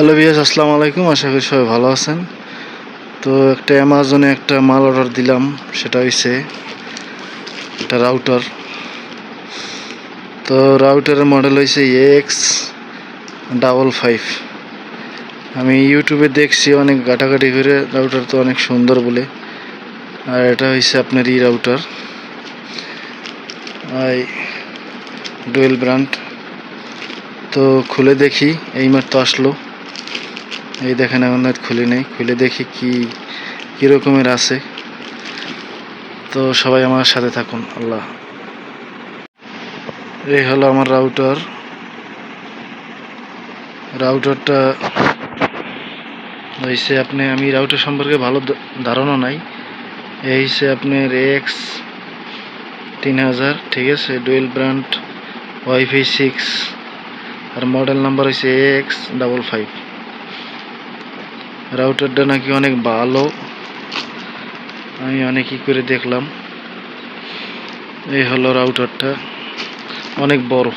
Hello বিয়াস আসসালামু আলাইকুম। আশা করি সবাই ভালো আছেন। তো একটা অ্যামাজনে একটা মাল অর্ডার দিলাম, সেটা হইছে একটা রাউটার তো রাউটারের মডেল হয়েছে এক্স ডাবল ফাইভ আমি ইউটিউবে দেখছি, অনেক ঘাটাঘাটি করে রাউটার তো অনেক সুন্দর বলে। আর এটা হয়েছে আপনার ই রাউটার ডুয়েল ব্র্যান্ড তো খুলে দেখি এইমাত্র আসলো। এই দেখেন এখন আর খুলে নেই। খুলে দেখি কি কি রকমের আছে। তো সবাই আমার সাথে থাকুন, আল্লাহ। এই হলো আমার রাউটার রাউটারটা হয়েছে আপনি, আমি রাউটার সম্পর্কে ভালো ধারণা নাই। এই হচ্ছে আপনার এক্স তিন হাজার, ঠিক আছে? ডুয়েল ব্র্যান্ড ওয়াইফাই সিক্স আর মডেল নাম্বার হচ্ছে এক্স ডাবল ফাইভ রাউটারটা নাকি অনেক ভালো। আমি অনেকই করে দেখলাম। এই হলো রাউটারটা। অনেক বড়।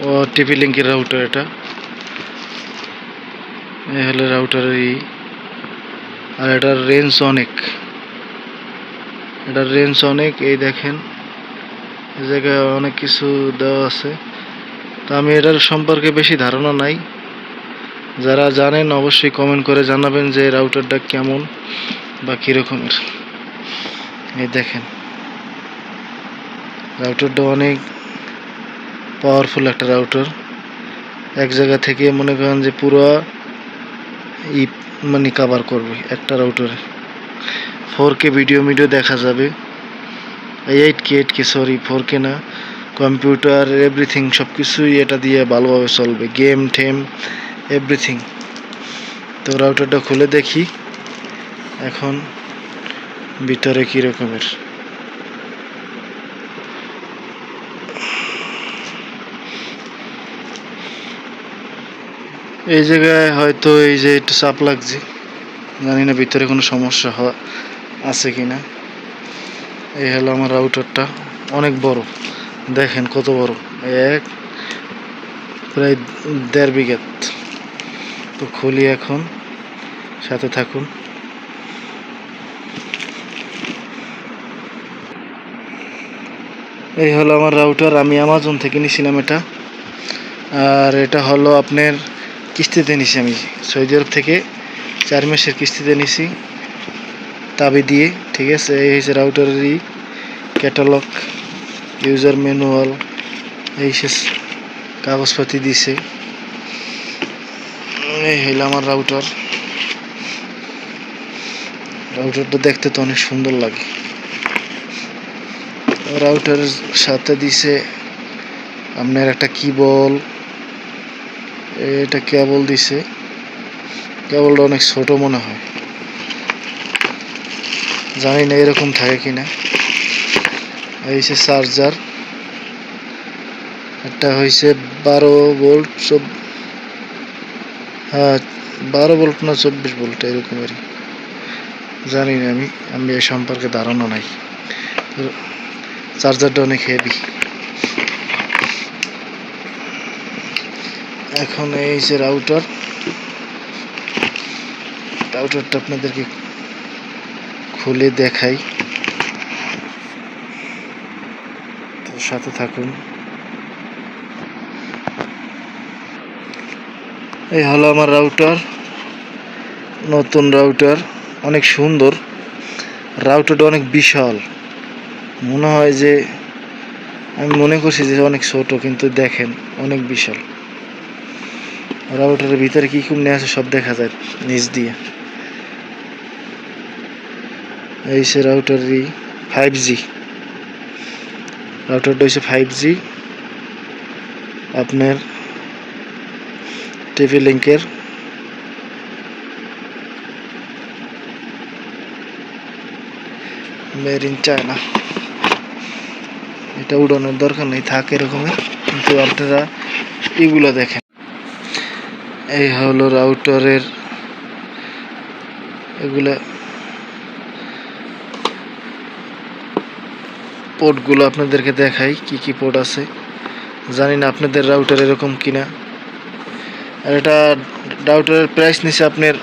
ও টিপি লিঙ্কের রাউটার এটা। এই হলো রাউটারের ই। আর এটার রেঞ্জ অনেক। এটার রেঞ্জ অনেক, এই দেখেন। এই জায়গায় অনেক কিছু দেওয়া আছে। তো আমি এটার সম্পর্কে বেশি ধারণা নাই। যারা জানেন অবশ্যই কমেন্ট করে জানাবেন যে রাউটারটা কেমন বা কীরকমের। এই দেখেন। রাউটারটা অনেক পাওয়ারফুল একটা রাউটার এক জায়গা থেকে মনে করেন যে পুরো ই মানে কাভার করবে একটা রাউটারে ফোর কে ভিডিও মিডিও দেখা যাবে। Eight K eight K sorry four K না। কম্পিউটার এভরিথিং সব কিছুই এটা দিয়ে ভালোভাবে চলবে। গেম টেম এভরিথিং তো রাউটারটা খুলে দেখি। এখন ভিতরে কী রকমের। এই জায়গায় হয়তো এই যে একটু চাপ লাগছে। জানি না ভিতরে কোনো সমস্যা আছে কি না এই হলো আমার রাউটারটা অনেক বড়। দেখেন কত বড়। এক, প্রায় দেড় বিঘাত। তো খুলি এখন, সাথে থাকুন। এই হলো আমার রাউটার আমি অ্যামাজন থেকে নিয়েছিলাম এটা। আর এটা হলো আপনার কিস্তিতে নিছি আমি। সৌদি আরব থেকে চার মাসের কিস্তিতে নিছি, তাবি দিয়ে, ঠিক আছে? এই হচ্ছে রাউটারেরই ক্যাটালগ ইউজার ম্যানুয়াল এই শেষ কাগজপাতি দিছে। এই হইল আমার রাউটার রাউটারটা দেখতে তো অনেক সুন্দর লাগে। রাউটারের সাথে দিছে আপনার একটা কিবল এটা কেবল দিছে। কেবলটা অনেক ছোট মনে হয়। জানি না এরকম থাকে কিনা। হচ্ছে চার্জার। একটা হয়েছে বারো ভোল্ট চব হ্যাঁ বারো ভোল্ট না চব্বিশ ভোল্ট, এরকমেরই। জানি না আমি আমি এ সম্পর্কে ধারণা নাই। চার্জারটা অনেক হেভি এখন এই যে রাউটার রাউটারটা আপনাদেরকে খুলে দেখাই তো সাথে থাকুন। এই হলো আমার রাউটার নতুন রাউটার অনেক সুন্দর। রাউটারটা অনেক বিশাল। মনে হয় যে, আমি মনে করছি যে অনেক ছোট, কিন্তু দেখেন, অনেক বিশাল। রাউটারের ভিতরে কি কুমনে আছে সব দেখা যায় নিচ দিয়ে। এই সে রাউটারই ফাইভ জি রাউটারটা হচ্ছে ফাইভ জি আপনার টিভি লিঙ্কের মেড ইন চায়না এটা উড়ানোর দরকার নেই, থাক এরকমের কিন্তু আপনারা এগুলো দেখেন। এই হলো রাউটারের এগুলা পোর্টগুলো আপনাদেরকে দেখাই, কি কি পোর্ট আছে। জানি না আপনাদের রাউটার এরকম কিনা। আর এটা রাউটারের প্রাইস নিছে আপনার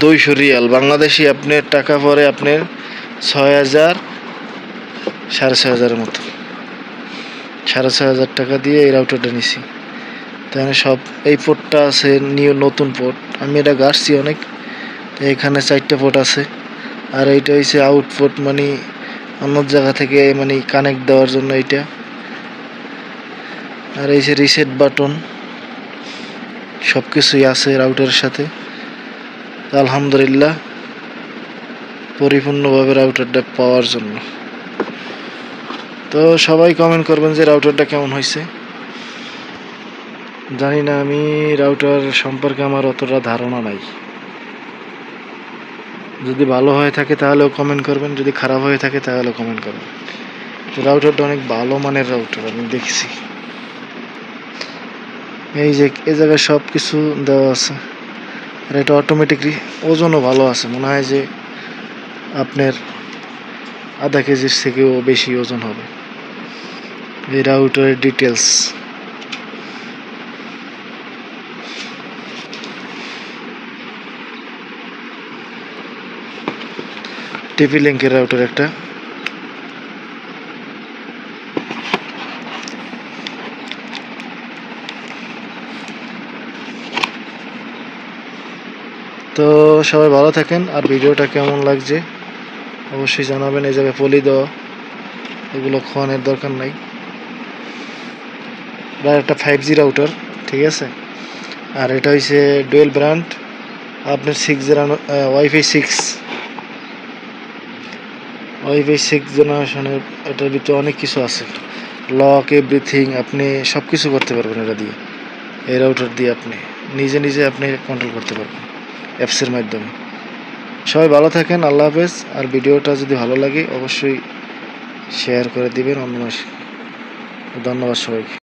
দুইশো রিয়াল। বাংলাদেশি আপনার টাকা পরে আপনার ছয় হাজার, সাড়ে ছয় হাজারের মতো। সাড়ে ছয় হাজার টাকা দিয়ে এই রাউটারটা নিছি। তাহলে সব এই পোর্টটা আছে নিউ, নতুন পোর্ট। আমি এটা গাড়ছি অনেক। এখানে চারটে পোর্ট আছে। আর এইটা হচ্ছে আউটপোর্ট মানে অন্য জায়গা থেকে মানে কানেক্ট দেওয়ার জন্য এইটা। আর এই যে রিসেট বাটন সব কিছুই আছে রাউটারের সাথে। আলহামদুলিল্লাহ, পরিপূর্ণভাবে রাউটারটা পাওয়ার জন্য। তো সবাই কমেন্ট করবেন যে রাউটারটা কেমন হয়েছে। জানি না, আমি রাউটার সম্পর্কে আমার অতটা ধারণা নাই। যদি ভালো হয়ে থাকে তাহলেও কমেন্ট করবেন, যদি খারাপ হয়ে থাকে তাহলেও কমেন্ট করবেন। তো রাউটারটা অনেক ভালো মানের রাউটার আমি দেখছি। এই যে, এই জায়গায় সব কিছু দেওয়া আছে। আর এটা অটোমেটিকলি ওজনও ভালো আছে। মনে হয় যে আপনার আধা কেজির থেকেও বেশি ওজন হবে। এই রাউটারের ডিটেলস টিপি লিঙ্কের রাউটার একটা। তো সবাই ভালো থাকেন, আর ভিডিওটা কেমন লাগছে অবশ্যই জানাবেন। এই জায়গায় পলি দেওয়া, এগুলো খোয়ানোর দরকার নাই। একটা ফাইভ জি রাউটার ঠিক আছে? আর এটা হচ্ছে ডুয়েল ব্র্যান্ড আপনার six WiFi six WiFi six জেনারেশনের এটার ভিতরে অনেক কিছু আছে। লক এভরিথিং আপনি সব কিছু করতে পারবেন এটা দিয়ে। এই রাউটার দিয়ে আপনি নিজে নিজে আপনি কন্ট্রোল করতে পারবেন অ্যাপসের মাধ্যমে। সবাই ভালো থাকেন, আল্লাহ হাফেজ। আর ভিডিওটা যদি ভালো লাগে, অবশ্যই শেয়ার করে দিবেন অন্য ধন্যবাদ সবাইকে।